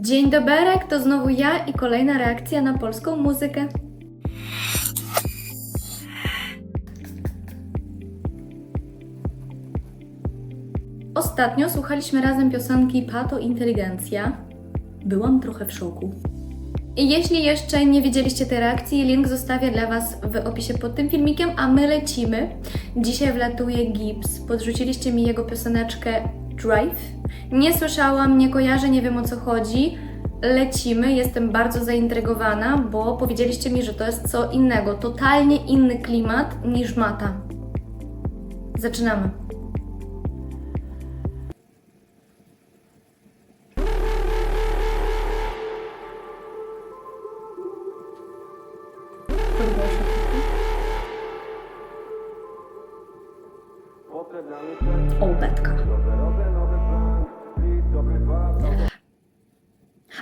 Dzień doberek, to znowu ja i kolejna reakcja na polską muzykę. Ostatnio słuchaliśmy razem piosenki Pato Inteligencja. Byłam trochę w szoku. I jeśli jeszcze nie widzieliście tej reakcji, link zostawię dla Was w opisie pod tym filmikiem, a my lecimy. Dzisiaj wlatuje Gibbs. Podrzuciliście mi jego pioseneczkę Drive. Nie słyszałam, nie kojarzę, nie wiem o co chodzi. Lecimy, jestem bardzo zaintrygowana, bo powiedzieliście mi, że to jest co innego, totalnie inny klimat niż Mata. Zaczynamy.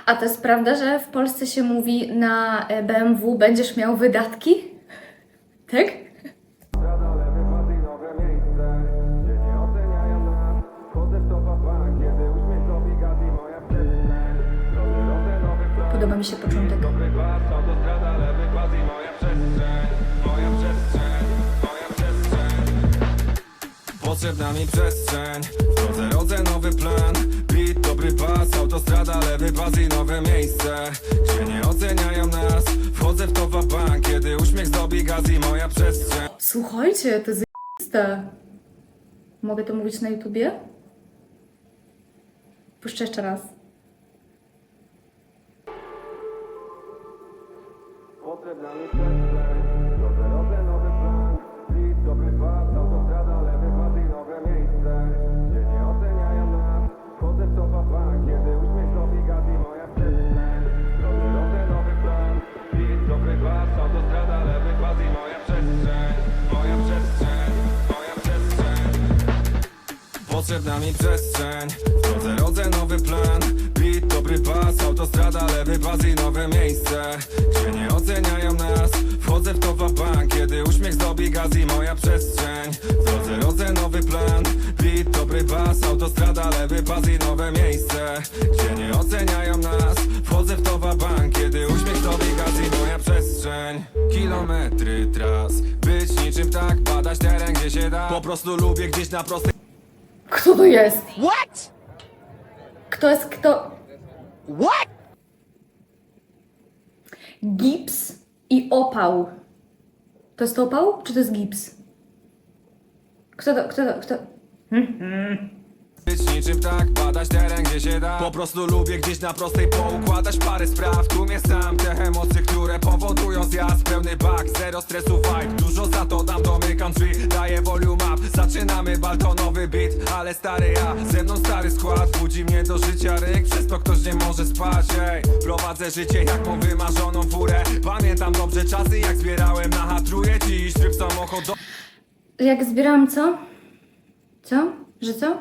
A to jest prawda, że w Polsce się mówi na e, BMW będziesz miał wydatki? Tak? Podoba mi się początek. Potrzebna mi przestrzeń W drodze autostrada, lewy pas i nowe miejsce Gdzie nie oceniają nas Wchodzę w to bank Kiedy uśmiech zdobi gaz i moja przestrzeń Słuchajcie, to jest zajebiste. Mogę to mówić na YouTubie? Puszczę jeszcze raz. Potrzebna mi przestrzeń Potrzebna mi przestrzeń. W rodzę nowy plan. Beat, dobry pas, autostrada, lewy pas i nowe miejsce. Gdzie nie oceniają nas Wchodzę w to bank. Kiedy uśmiech zdobi gaz i moja przestrzeń. W rodzę nowy plan. Beat, dobry pas, autostrada, lewy pas i nowe miejsce. Gdzie nie oceniają nas Wchodzę w to bank. Kiedy uśmiech zdobi gaz i moja przestrzeń. Kilometry tras. Być niczym tak, badać teren gdzie się da. Po prostu lubię gdzieś na prostej Kto to jest? What? Kto jest kto? What? Gips i opał. To jest opał, czy to jest gips? Kto to, kto to, kto? Być niczym tak, badać teren gdzie się da Po prostu lubię gdzieś na prostej poukładać parę spraw Tu mnie sam, te emocje, które powodują zjazd Pełny bak, zero stresu vibe Dużo za to dam, domykam drzwi Daję volume zaczynamy baltonowy beat Ale stary ja, ze mną stary skład Budzi mnie do życia ryk, przez to ktoś nie może spać ej. Prowadzę życie jak mam wymarzoną furę Pamiętam dobrze czasy jak zbierałem na hatruje Dziś tryb samochodowy Jak zbierałam co? Co? Że co?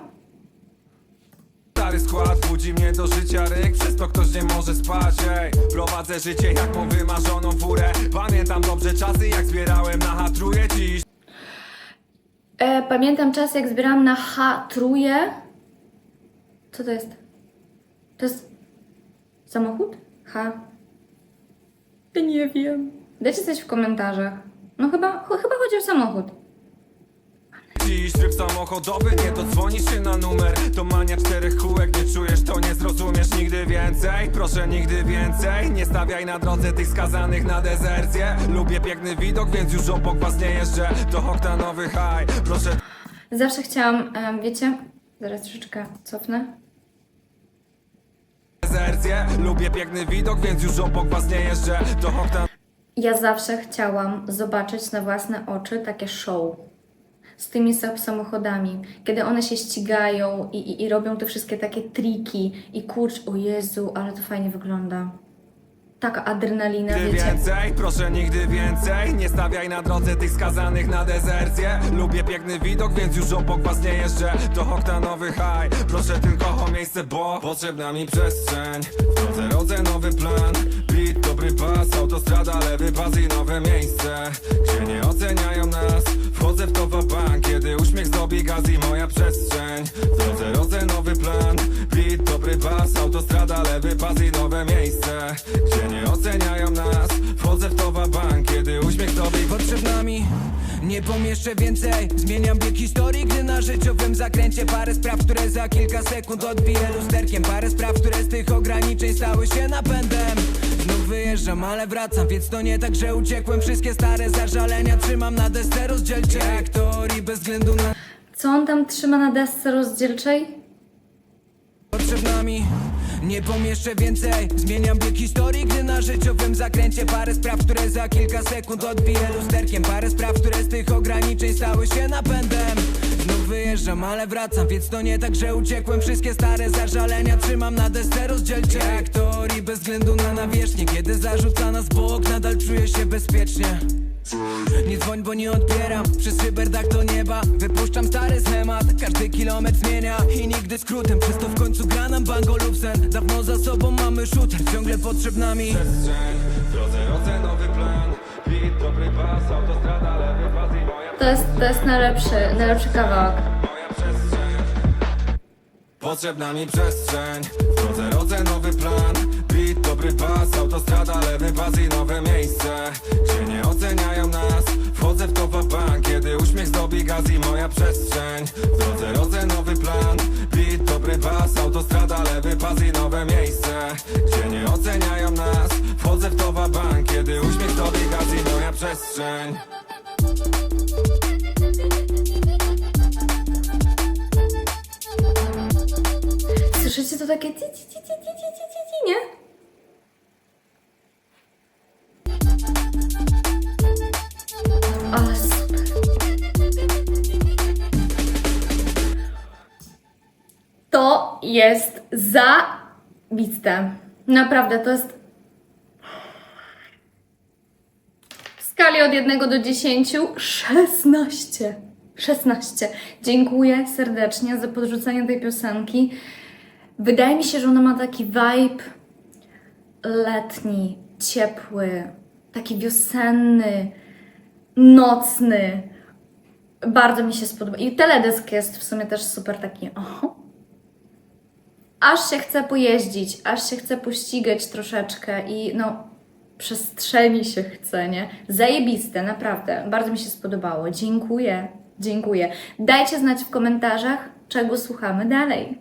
Stary skład budzi mnie do życia ryk Przez to ktoś nie może spać ej. Prowadzę życie jak mam wymarzoną furę Pamiętam dobrze czasy jak zbierałem na hatruje Dziś E, pamiętam czas, jak zbierałam na H truje. Co to jest? To jest samochód? H. Ja nie wiem. Dajcie coś w komentarzach. No chyba, ch- chyba chodzi o samochód. Dziś tryb samochodowy, nie dodzwonisz się na numer. To mania czterech kółek, nie czujesz, to nie zrozumiesz nigdy więcej. Proszę nigdy więcej, nie stawiaj na drodze tych skazanych na dezercję. Lubię piękny widok, więc już obok was nie jeżdżę. To oktanowy high, proszę. Zawsze chciałam, em, wiecie, zaraz troszeczkę cofnę. dezercję. Lubię piękny widok, więc już obok was nie jeżdżę. To oktan Ja zawsze chciałam zobaczyć na własne oczy takie show z tymi sa- samochodami, kiedy one się ścigają i, i, i robią te wszystkie takie triki i kurcz, o Jezu, ale to fajnie wygląda. Taka adrenalina, Nigdy wiecie. więcej, proszę nigdy więcej. Nie stawiaj na drodze tych skazanych na dezercję. Lubię piękny widok, więc już obok was nie jeżdżę. To oktanowy high, proszę tylko o miejsce, bo Potrzebna mi przestrzeń. W drodze rodzę nowy plan. Beat, dobry pas, autostrada, lewy pas i nowe miejsce uśmiech zdobi gaz i moja przestrzeń. W drodze rodzę nowy plan. Beat, dobry pas, autostrada, lewy pas i nowe miejsce. Gdzie nie oceniają nas Wchodzę w to bank, kiedy uśmiech zdobi Potrzebna mi nie pomieszczę więcej. Zmieniam bieg historii, gdy na życiowym zakręcie. Parę spraw, które za kilka sekund odbiję lusterkiem. Parę spraw, które z tych ograniczeń stały się napędem. Znów wyjeżdżam, ale wracam, więc to nie tak, że uciekłem. Wszystkie stare zażalenia trzymam na desce rozdzielcie Jak teorii bez względu na Co on tam trzyma na desce rozdzielczej? Potrzebna mi nie pomieszczę więcej. Zmieniam bieg historii, gdy na życiowym zakręcie Parę spraw, które za kilka sekund odbiję lusterkiem. Parę spraw, które z tych ograniczeń stały się napędem. Znów wyjeżdżam, ale wracam, więc to nie tak, że uciekłem. Wszystkie stare zażalenia trzymam na desce rozdzielcie Jak teorii bez względu na nawierzchnię Kiedy zarzuca nas bok, nadal czuję się bezpiecznie nie dzwoń, bo nie odbieram. Przez cyberdach do nieba Wypuszczam stary schemat. Każdy kilometr zmienia I nigdy skrótem. Przez to w końcu gra nam bango lub sen. Dawno za sobą mamy shooter Ciągle potrzebna mi przestrzeń W drodze rodzę nowy plan. Beat, dobry pas, autostrada, lewy pas i moja To jest, to jest najlepszy, najlepszy kawałek. moja przestrzeń. Potrzebna mi przestrzeń W drodze rodzę nowy plan. Beat, dobry pas, autostrada, lewy pas i nowe miejsce. Gdzie nie To bank, kiedy uśmiech zdobi gaz i moja przestrzeń. W drodze rodzę nowy plan. Beat, dobry pas, autostrada, lewy pas i nowe miejsce. Gdzie nie oceniają nas Wchodzę w to bank, kiedy uśmiech zdobi gaz i moja przestrzeń. Słyszycie to takie ci, ci, ci, ci, jest zabiste. Naprawdę, to jest w skali od 1 do 10 16. 16. Dziękuję serdecznie za podrzucenie tej piosenki. Wydaje mi się, że ona ma taki vibe letni, ciepły, taki wiosenny, nocny. Bardzo mi się spodoba. I teledysk jest w sumie też super taki. Oho. Aż się chce pojeździć, aż się chce pościgać troszeczkę i no przestrzeni się chce, nie? Zajebiste, naprawdę. Bardzo mi się spodobało. Dziękuję. Dziękuję. Dajcie znać w komentarzach, czego słuchamy dalej.